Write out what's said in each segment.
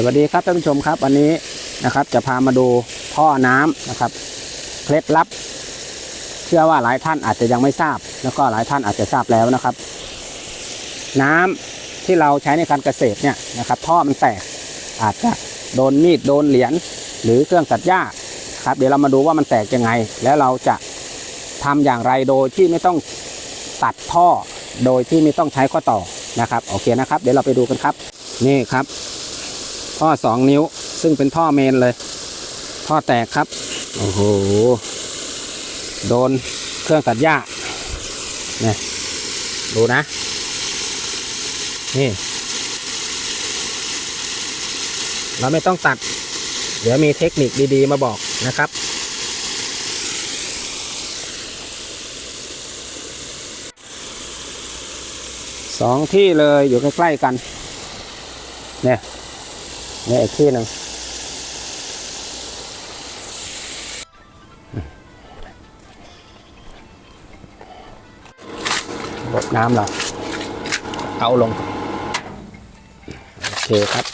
สวัสดีครับท่านผู้ชมครับวันนี้นะครับ จะพามาดูท่อน้ำนะครับเคล็ดลับ เชื่อว่าหลายท่านอาจจะยังไม่ทราบ แล้วก็หลายท่านอาจจะทราบแล้วนะครับ น้ำที่เราใช้ในการเกษตรเนี่ยนะครับท่อมันแตกอาจจะโดนมีดโดนเหรียญหรือเครื่องตัดหญ้าครับเดี๋ยวเรามาดูว่ามันแตกยังไง แล้วเราจะทำอย่างไรโดยที่ไม่ต้องตัดท่อโดยที่ไม่ต้องใช้ข้อต่อนะครับโอเคนะครับ เดี๋ยวเราไปดูกันครับนี่ครับ ท่อสองนิ้ว ซึ่งเป็นท่อเมนเลย ท่อแตกครับ โอ้โห โดนเครื่องตัดหญ้าเนี่ยดูนะ นี่เราไม่ต้องตัด เดี๋ยวมีเทคนิคดีๆ มาบอกนะครับ สองที่เลยอยู่ใกล้ๆกัน เนี่ยเนี่ยอีกที่หนึ่งบดน้ำเรา เอาลง โอเคครับ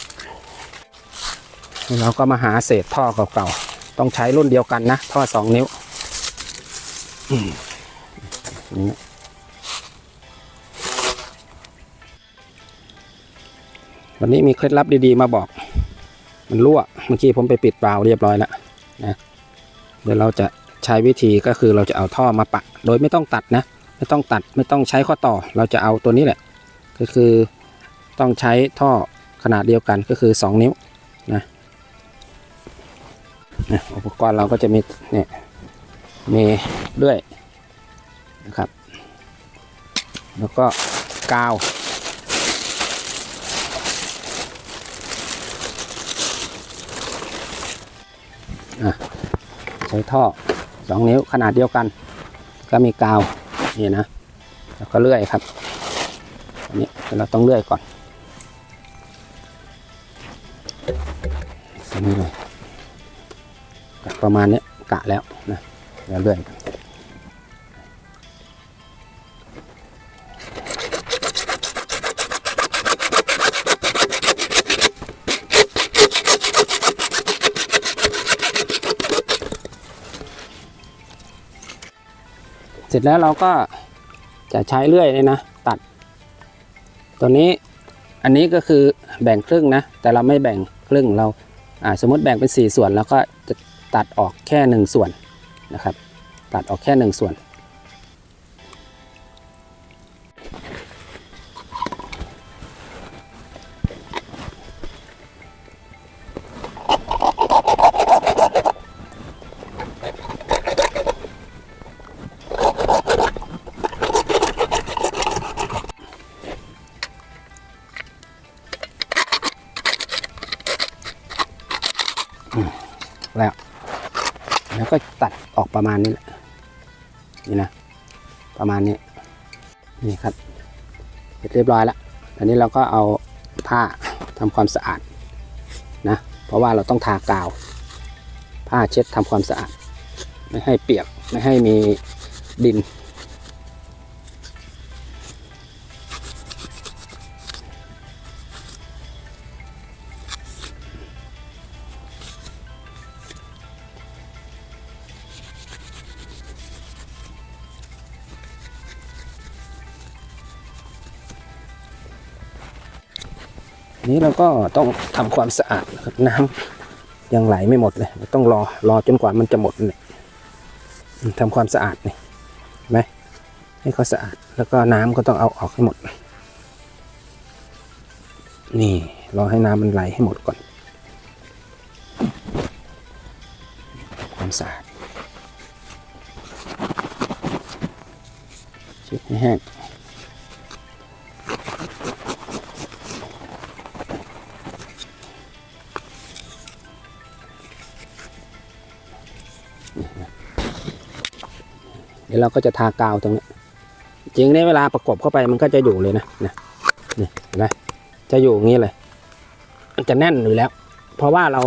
เราก็มาหาเศษท่อเก่าๆ ต้องใช้รุ่นเดียวกันนะ ท่อสองนิ้วอืมนี่วันนี้มีเคล็ดลับดีๆมาบอก มันรั่วเมื่อกี้ผมไปปิดวาล์วเรียบร้อยแล้วนะเดี๋ยวเราจะใช้วิธีก็คือเราจะเอาท่อมาปะ โดยไม่ต้องตัดนะ ไม่ต้องตัดไม่ต้องใช้ข้อต่อ เราจะเอาตัวนี้แหละ ก็คือต้องใช้ท่อขนาดเดียวกันก็คือ 2 นิ้วนะนะอุปกรณ์เราก็จะมีเนี่ยมีด้วยนะครับ แล้วก็กาว ใช้ท่อสองนิ้วขนาดเดียวกัน ก็มีกาวนี่นะแล้วก็เลื่อยครับอันนี้เราต้องเลื่อยก่อนอันนี้เลยประมาณนี้กะแล้วนะแล้วเลื่อยกัน ร็จแล้วเราก็จะใช้เลื่อยเลยนะ ตัด ตัวนี้อันนี้ก็คือแบ่งครึ่งนะ แต่เราไม่แบ่งครึ่งเราอ่าสมมติแบ่งเป็น 4 ส่วน แล้วก็จะตัดออกแค่ 1 ส่วนนะครับ ตัดออกแค่ 1 ส่วน แล้วก็ตัดออกประมาณนี้แหละนี่นะ ประมาณนี้นี่ครับเสร็จเรียบร้อยแล้วอันนี้เราก็เอาผ้าทำความสะอาดนะเพราะว่าเราต้องทากาว ผ้าเช็ดทำความสะอาด ไม่ให้เปียกไม่ให้มีดิน นี้เราก็ต้องทำความสะอาดนะครับน้ำยังไหลไม่หมดเลย ต้องรอรอจนกว่ามันจะหมดเลยทำความสะอาดนี่เห็นไหมให้เขาสะอาด แล้วก็น้ำก็ต้องเอาออกให้หมด นี่รอให้น้ำมันไหลให้หมดก่อน ความสะอาดเช็ดให้แห้ง เดี๋ยวเราก็จะทากาวตรงนี้จริงในเวลาประกบเข้าไปมันก็จะอยู่เลยนะนะนี่เห็นไหมจะอยู่อย่างนี้เลย มันจะแน่นอยู่แล้ว เพราะว่าเรา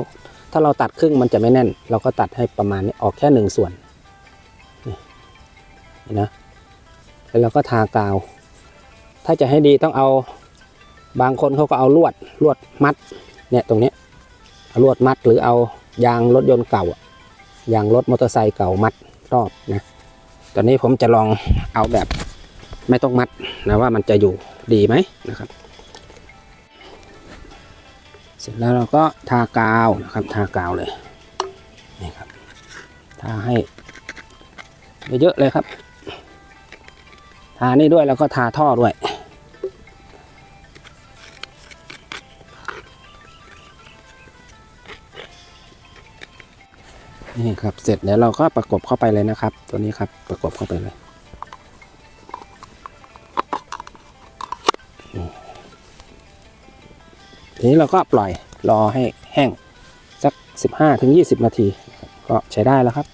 ถ้าเราตัดครึ่งมันจะไม่แน่น เราก็ตัดให้ประมาณนี้ออกแค่หนึ่งส่วนนี่นะแล้วเราก็ทากาว ถ้าจะให้ดีต้องเอาบางคนเขาก็เอาลวดลวดมัดเนี่ยตรงนี้เอาลวดมัดหรือเอายางรถยนต์เก่ายางรถมอเตอร์ไซค์เก่ามัดรอบนะ ตอนนี้ผมจะลองเอาแบบไม่ต้องมัดนะว่ามันจะอยู่ดีไหมนะครับ เสร็จแล้วเราก็ทากาวนะครับทากาวเลยนี่ครับทาให้เยอะๆเลยครับ ทานี่ด้วยแล้วก็ทาท่อด้วย นี่ครับ เสร็จแล้วเราก็ประกบเข้าไปเลยนะครับ ตัวนี้ครับประกบเข้าไปเลยทีนี้เราก็ปล่อยรอให้แห้งสัก 15-20ถึง20นาทีนะครับก็ใช้ได้แล้วครับ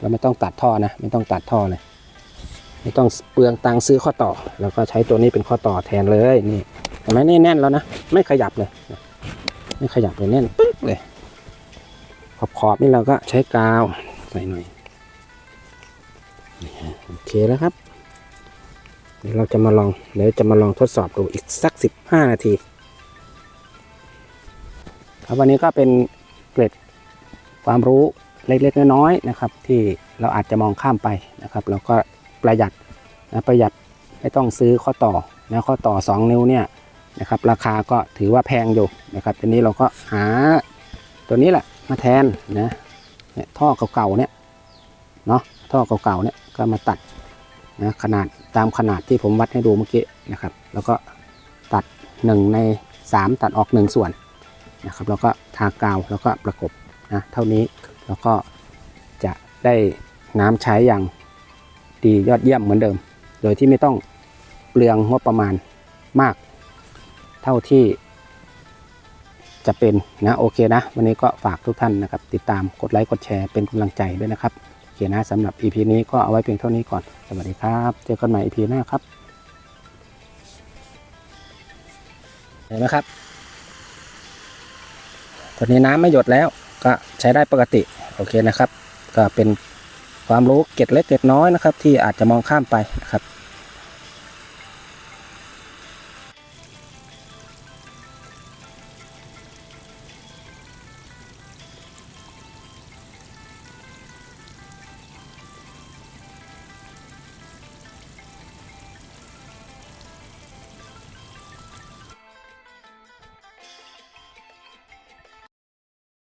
เราไม่ต้องตัดท่อนะ ไม่ต้องตัดท่อเลย ไม่ต้องเปลืองตังค์ซื้อข้อต่อ แล้วก็ใช้ตัวนี้เป็นข้อต่อแทนเลยนี่เห็นไหมแน่นแล้วนะ ไม่ขยับเลย ไม่ขยับเลยแน่น ขอบขอบๆนี่เราก็ใช้กาวใส่หน่อยโอเคแล้วครับ เดี๋ยวเราจะมาลองเดี๋ยวจะมาลองทดสอบดูอีกสัก 15 นาที ครับวันนี้ก็เป็นเกร็ดความรู้เล็กๆน้อยๆนะครับ ที่เราอาจจะมองข้ามไปนะครับแล้วก็ประหยัดนะประหยัดไม่ต้องซื้อข้อต่อนะข้อต่อ 2 นิ้วเนี่ยนะครับ ราคาก็ถือว่าแพงอยู่นะครับทีนี้เราก็หาตัวนี้แหละ มาแทนนะเนี่ยท่อเก่าๆเนี่ยเนาะท่อเก่าๆเนี่ยก็มาตัดนะขนาดตามขนาดที่ผมวัดให้ดูเมื่อกี้นะครับ แล้วก็ตัด 1 ใน 3 ตัดออก 1 ส่วนนะครับแล้วก็ทากาวแล้วก็ประกบนะเท่านี้แล้วก็จะได้น้ำใช้อย่างดียอดเยี่ยมเหมือนเดิม โดยที่ไม่ต้องเปลืองงบประมาณมาก เท่าที่ จะเป็นนะโอเคนะ วันนี้ก็ฝากทุกท่านนะครับ ติดตามกดไลค์กดแชร์เป็นกำลังใจด้วยนะครับโอเคนะสำหรับ EP นี้ก็เอาไว้เพียงเท่านี้ก่อนสวัสดีครับ เจอกันใหม่ EP หน้าครับเห็นไหมครับตอนนี้น้ำไม่หยดแล้วก็ใช้ได้ปกติโอเคนะครับ ก็เป็นความรู้เก็ดเล็กเก็ดน้อยนะครับ ที่อาจจะมองข้ามไปนะครับ